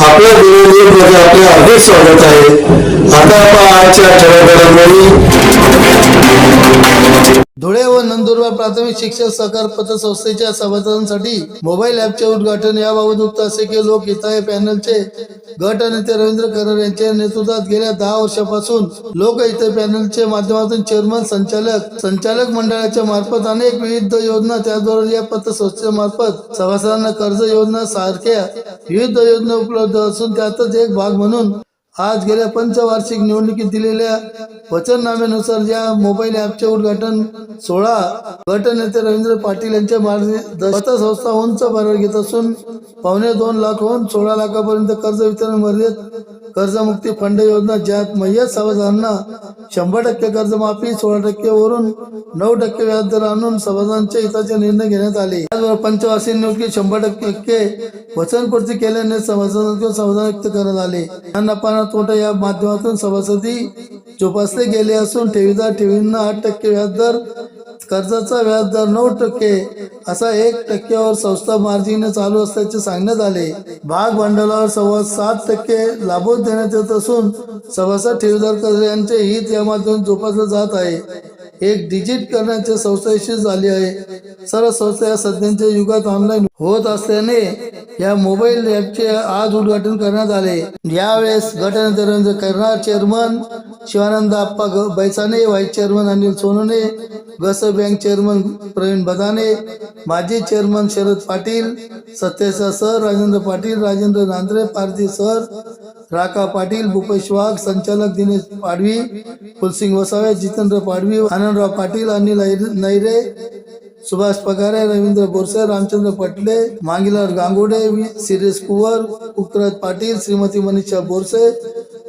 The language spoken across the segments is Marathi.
आपल्या दिलेली मध्ये म्हणजे आपले अधिक स्वागत आहे. आता आपण आजच्या ठळक घडामोडी धुळे व नंदुरबार प्राथमिक शिक्षक सहकार पतसंस्थेच्या सभासदांसाठी मोबाईल ॲपचे उद्घाटन. याबाबत उक्त असे की लोक हिताय पॅनलचे गट नेते रवींद्र करार यांच्या नेतृत्वात गेल्या दहा वर्षापासून लोकहित पॅनलचे माध्यमातून चेअरमन संचालक संचालक मंडळाच्या मार्फत अनेक विविध योजना त्याचबरोबर या पतसंस्थेच्या मार्फत सभासदांना कर्ज योजना सारख्या विविध योजना उपलब्ध असून त्यातच एक भाग म्हणून आज गेल्या पंचवार्षिक निवडणुकीत दिलेल्या वचननाम्यानुसार या मोबाईल ॲपचे उद्घाटन सोळा गटनेते रवींद्र पाटील यांच्या मार्गदर्शन उंच भरार घेत असून पावणे दोन लाखहून सोळा लाखापर्यंत कर्ज वितरण मर्यादित कर्जमुक्ती फंड योजना ज्यात मय्यत सभासदांना शंभर टक्के कर्जमाफी सोळा टक्के वरून नऊ टक्के व्याजदर आणून सभासदांच्या हिताचे निर्णय घेण्यात आले. त्याचबरोबर पंचवार्षिक नियुक्ती शंभर टक्के वचनपूर्ती केल्याने सभासदांचे समाधान व्यक्त करण्यात आले. या नफा तोटा या माध्यमातून सभासदी जोपासले गेले असून ठेवीदार ठेवींना आठ टक्के व्याजदर कर्जाचा व्याजदर नऊ टक्के असा एक टक्क्यावर संस्था मार्जिन चालू असल्याचे सांगण्यात आले. भाग भांडवलावर सव्वा सात टक्के लाभून देण्यात येत असून सभासद ठेवीदार यांचे हित या माध्यमातून जोपासलं जात आहे. एक डिजिट करण्याच्या संस्थेशी झाली आहे. सर्व संस्था या सध्याच्या युगात ऑनलाईन होत असल्याने या मोबाईल ॲपचे आज उद्घाटन करण्यात आले. यावेळेस गटनेते करणार चेअरमन शिवानंद आप्पा ग- बैसाने व्हाईस चेअरमन अनिल सोनने गस बँक चेअरमन प्रवीण बदाने माजी चेअरमन शरद पाटील सत्यसा सर राजेंद्र पाटील राजेंद्र नांद्रे पारधी सर राका पाटील भूपेश वाघ संचालक दिनेश पाडवी फुलसिंग वसावे जितेंद्र पाडवी आनंदराव पाटील अनिल नैरे सुभाष पगारे रवींद्र बोरसे रामचंद्र पटले मांगीलाल गांगुडे वि- कुवर पुत्रराज पाटील श्रीमती मनीषा बोरसे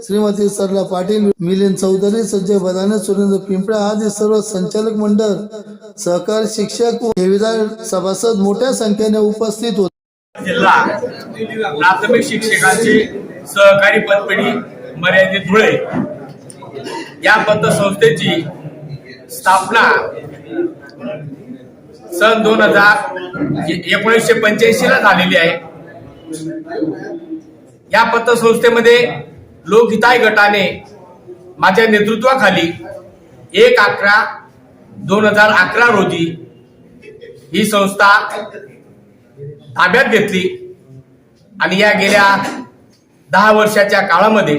श्रीमती सरला पाटील मिलिंद चौधरी संजय बदाने सुरेंद्र पिंपळे आदी सर्व संचालक मंडळ सहकारी शिक्षक ठेवीदार सभासद मोठ्या संख्येने उपस्थित होते. जिल्हा प्राथमिक शिक्षकांची सहकारी पतपेढी मर्यादित धुळे. या पतसंस्थेची स्थापना सन दोन हजार एकोणीसशे पंच्याऐंशी ला झालेली आहे. या पतसंस्थेमध्ये लोकहिताय गटाने माझ्या नेतृत्वाखाली एक अकरा दोन हजार अकरा रोजी ही संस्था ताब्यात घेतली आणि या गेल्या दहा वर्षाच्या काळामध्ये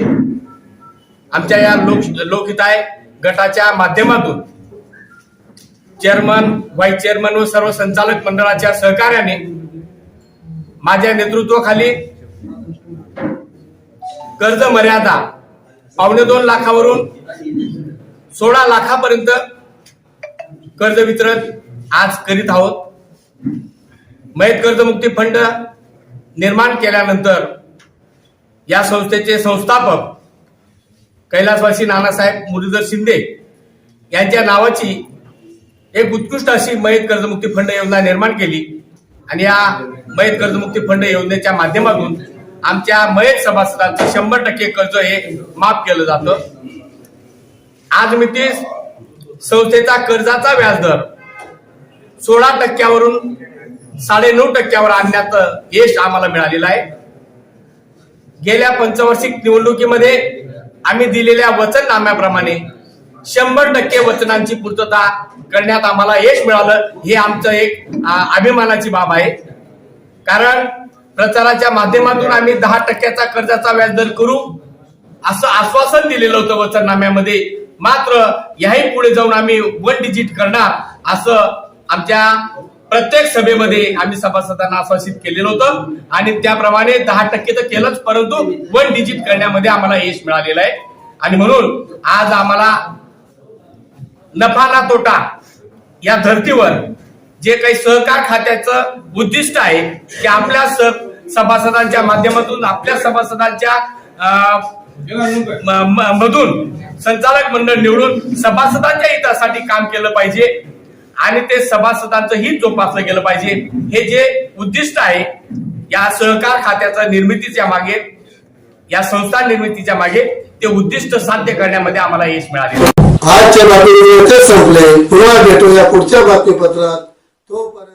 आमच्या या लोक लोकहिताय गटाच्या माध्यमातून चेअरमन व्हाईस चेअरमन व सर्व संचालक मंडळाच्या सहकार्याने माझ्या नेतृत्वाखाली कर्ज मर्यादा पावणे दोन लाखावरून सोळा लाखापर्यंत कर्ज वितरण आज करीत आहोत. मयत कर्जमुक्ती फंड निर्माण केल्यानंतर या संस्थेचे संस्थापक कैलासवासी नानासाहेब मुरलीधर शिंदे यांच्या नावाची एक उत्कृष्ट अशी मयत कर्जमुक्ती फंड योजना निर्माण केली. आणि या मयत कर्जमुक्ती फंड योजनेच्या माध्यमातून आमच्या मयत सभासदांचं शंभर टक्के कर्ज हे माफ केलं जातं. आज मिती संस्थेचा कर्जाचा व्याजदर सोळा टक्क्यावरून साडे नऊ टक्क्यावर आणण्याचं यश आम्हाला मिळालेलं आहे. गेल्या पंचवार्षिक निवडणुकीमध्ये आम्ही दिलेल्या वचननाम्याप्रमाणे शंभर टक्के वचनांची पूर्तता करण्यात आम्हाला यश मिळालं हे आमचं एक अभिमानाची बाब आहे. कारण प्रचाराच्या माध्यमातून आम्ही दहा टक्क्याचा कर्जाचा व्याजदर करू असं आश्वासन दिलेलं होतं वचननाम्यामध्ये. मात्र याही पुढे जाऊन आम्ही वन डिजिट करणार असं आमच्या प्रत्येक सभेमध्ये आम्ही सभासदांना आश्वासित केलेलं होतं. आणि त्याप्रमाणे दहा टक्के तर केलंच परंतु वन डिजिट करण्यामध्ये आम्हाला यश मिळालेलं आहे. आणि म्हणून आज आम्हाला नफा ना तोटा या धर्तीवर जे काही सहकार खात्याचं उद्दिष्ट आहे की आपल्या स- सभासदांच्या माध्यमातून आपल्या सभासदांच्या अं, म- म- मधून संचालक मंडळ निवडून सभासदांच्या हितासाठी काम केलं पाहिजे आणि ते सभासदांचं हित जोपासलं गेलं पाहिजे. हे जे उद्दिष्ट आहे या सहकार खात्याच्या निर्मितीच्या मागे या संस्था निर्मितीच्या मागे ते उद्दिष्ट साध्य करण्यामध्ये आम्हाला यश मिळाले आजच्या बातमीपत्र संपले. पुन्हा भेटूया पुढच्या बातमीपत्रात. तोपर्यंत